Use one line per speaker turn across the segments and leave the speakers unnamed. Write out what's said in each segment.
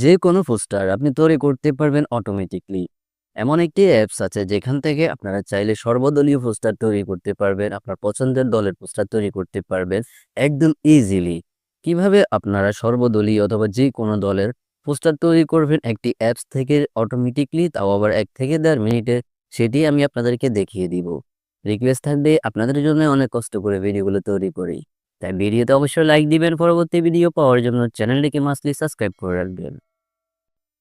যে কোনো পোস্টার আপনি তৈরি করতে পারবেন অটোমেটিকলি। এমন একটি অ্যাপস আছে যেখান থেকে আপনারা চাইলে সর্বদলীয় পোস্টার তৈরি করতে পারবেন। আপনার পছন্দের দলের পোস্টার তৈরি করতে পারবেন একদম ইজিলি। কীভাবে আপনারা সর্বদলীয় অথবা যেকোনো দলের পোস্টার তৈরি করবেন, একটি অ্যাপস থেকে অটোমেটিকলি তাও আবার এক থেকে দেড় মিনিটে, সেটি আমি আপনাদেরকে দেখিয়ে দিব। রিকোয়েস্ট থাকবে আপনাদের জন্য, অনেক কষ্ট করে ভিডিওগুলো তৈরি করি। তাই ভিডিওতে অবশ্যই লাইক দিবেন পরবর্তী ভিডিও পাওয়ার জন্য চ্যানেলটিকে মাস্টলি সাবস্ক্রাইব করে রাখবেন।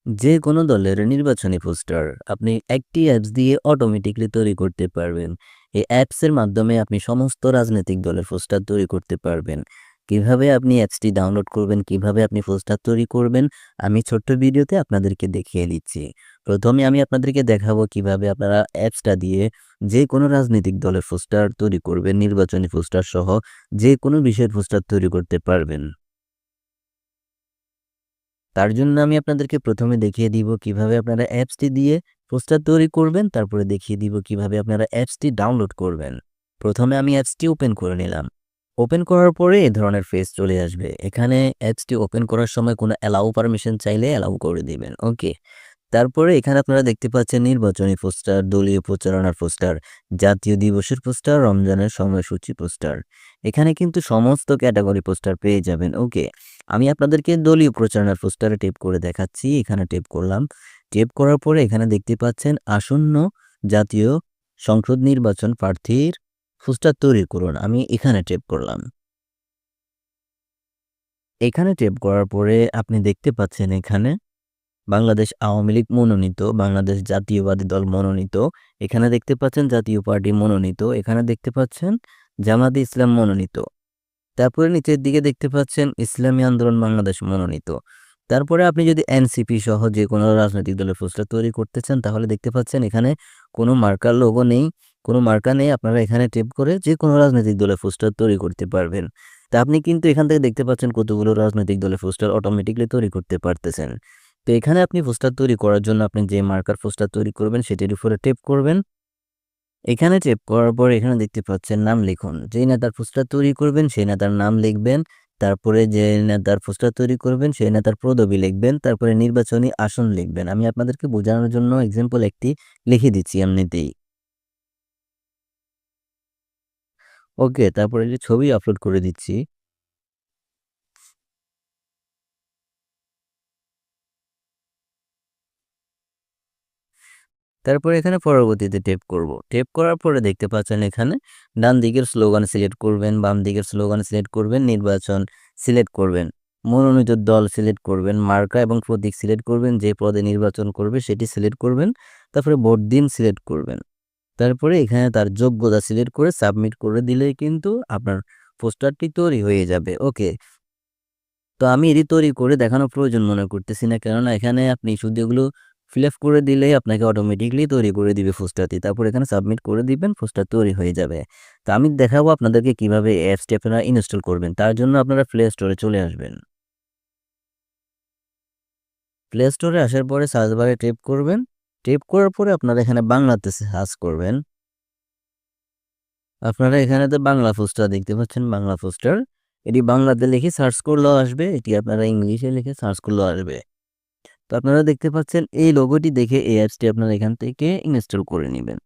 যে কোনো দলের নির্বাচনী পোস্টার আপনি একটি অ্যাপস দিয়ে অটোমেটিকলি তৈরি করতে পারবেন। এই অ্যাপসের মাধ্যমে আপনি সমস্ত রাজনৈতিক দলের পোস্টার তৈরি করতে পারবেন। কীভাবে আপনি অ্যাপসটি ডাউনলোড করবেন, কীভাবে আপনি পোস্টার তৈরি করবেন আমি ছোট্ট ভিডিওতে আপনাদেরকে দেখিয়ে দিচ্ছি। প্রথমে আমি আপনাদেরকে দেখাবো কীভাবে আপনারা অ্যাপসটা দিয়ে যে কোনো রাজনৈতিক দলের পোস্টার তৈরি করবেন, নির্বাচনী পোস্টার সহ যে কোনো বিষয়ের পোস্টার তৈরি করতে পারবেন। তার জন্য আমি আপনাদেরকে প্রথমে দেখিয়ে দিব কীভাবে আপনারা অ্যাপসটি দিয়ে পোস্টার তৈরি করবেন, তারপরে দেখিয়ে দিব কীভাবে আপনারা অ্যাপসটি ডাউনলোড করবেন। প্রথমে আমি অ্যাপসটি ওপেন করে নিলাম। ওপেন করার পরে এ ধরনের ফেস চলে আসবে। এখানে অ্যাপসটি ওপেন করার সময় কোনো অ্যালাউ পারমিশন চাইলে অ্যালাউ করে দিবেন। ওকে। তারপরে এখানে আপনারা দেখতে পাচ্ছেন নির্বাচনী পোস্টার, দলীয় প্রচারণার পোস্টার, জাতীয় দিবসের পোস্টার, রমজানের সময়সূচি পোস্টার। এখানে কিন্তু সমস্ত ক্যাটাগরি পোস্টার পেয়ে যাবেন। ওকে। আমি আপনাদেরকে দলীয় প্রচারণার পোস্টারে টেপ করে দেখাচ্ছি। এখানে টেপ করলাম। টেপ করার পরে এখানে দেখতে পাচ্ছেন আসন্ন জাতীয় সংসদ নির্বাচন প্রার্থীর পোস্টার তৈরি করুন। আমি এখানে টেপ করলাম। এখানে টেপ করার পরে আপনি দেখতে পাচ্ছেন এখানে বাংলাদেশ আওয়ামী লীগ মনোনীত, বাংলাদেশ জাতীয়বাদী দল মনোনীত, এখানে দেখতে পাচ্ছেন জাতীয় পার্টি মনোনীত, এখানে দেখতে পাচ্ছেন জামাতে ইসলাম মনোনীত। তারপরে নিচের দিকে দেখতে পাচ্ছেন ইসলামী আন্দোলন বাংলাদেশ মনোনীত। তারপরে আপনি যদি এনসিপি সহ যে কোনো রাজনৈতিক দলের পোস্টার তৈরি করতে চান তাহলে দেখতে পাচ্ছেন এখানে কোনো মার্কার লোগো নেই, কোনো মার্কা নেই। আপনারা এখানে টেপ করে যে কোনো রাজনৈতিক দলের পোস্টার তৈরি করতে পারবেন। তা আপনি কিন্তু এখান থেকে দেখতে পাচ্ছেন কতগুলো রাজনৈতিক দলের পোস্টার অটোমেটিকলি তৈরি করতে পারতেছেন। তো এখানে আপনি পোস্টার তৈরি করার জন্য আপনি যে মার্কার পোস্টার তৈরি করবেন সেটির উপরে টেপ করবেন। এখানে টেপ করার পর এখানে দেখতে পাচ্ছেন নাম লিখুন। যেই নেতার পোস্টার তৈরি করবেন সেই নেতার নাম লিখবেন। তারপরে যে নেতার পোস্টার তৈরি করবেন সেই নেতার পদবি লিখবেন। তারপরে নির্বাচনী আসন লিখবেন। আমি আপনাদেরকে বোঝানোর জন্য এক্সাম্পল একটি লিখে দিচ্ছি এমনিতেই। ওকে, তারপরে যে ছবি আপলোড করে দিচ্ছি। তারপরে এখানে পরবর্তীতে টেপ করব। টেপ করার পরে দেখতে পাচ্ছেন এখানে ডান দিকের স্লোগান সিলেক্ট করবেন, বাম দিকের স্লোগান সিলেক্ট করবেন, নির্বাচন সিলেক্ট করবেন, মনোনীত দল সিলেক্ট করবেন, মার্কা এবং প্রতীক সিলেক্ট করবেন, যে পদে নির্বাচন করবে সেটি সিলেক্ট করবেন, তারপরে ভোট দিন সিলেক্ট করবেন। তারপরে এখানে তার যোগ্যতা সিলেক্ট করে সাবমিট করে দিলেই কিন্তু আপনার পোস্টারটি তৈরি হয়ে যাবে। ওকে। তো আমি এটি তৈরি করে দেখানোর প্রয়োজন মনে করতেছি না। কেননা এখানে আপনি শুধু এগুলো ফিল আপ করে দিলেই আপনাকে অটোমেটিকলি তৈরি করে দিবে পোস্টারটি। তারপর এখানে সাবমিট করে দিবেন, পোস্টার তৈরি হয়ে যাবে। তো আমি দেখাবো আপনাদেরকে কীভাবে অ্যাপসটি আপনারা ইনস্টল করবেন। তার জন্য আপনারা প্লে স্টোরে চলে আসবেন। প্লে স্টোরে আসার পরে সার্চ বারে টেপ করবেন। টেপ করার পরে আপনারা এখানে বাংলাতে সার্চ করবেন। আপনারা এখানেতে বাংলা পোস্টার দেখতে পাচ্ছেন, বাংলা পোস্টার। এটি বাংলাতে লিখে সার্চ করলেও আসবে, এটি আপনারা ইংলিশে লিখে সার্চ করলেও আসবে। তো আপনারা দেখতে পাচ্ছেন এই লোগোটি দেখে এই অ্যাপসটি আপনারা এখান থেকে ইনস্টল করে নিবেন।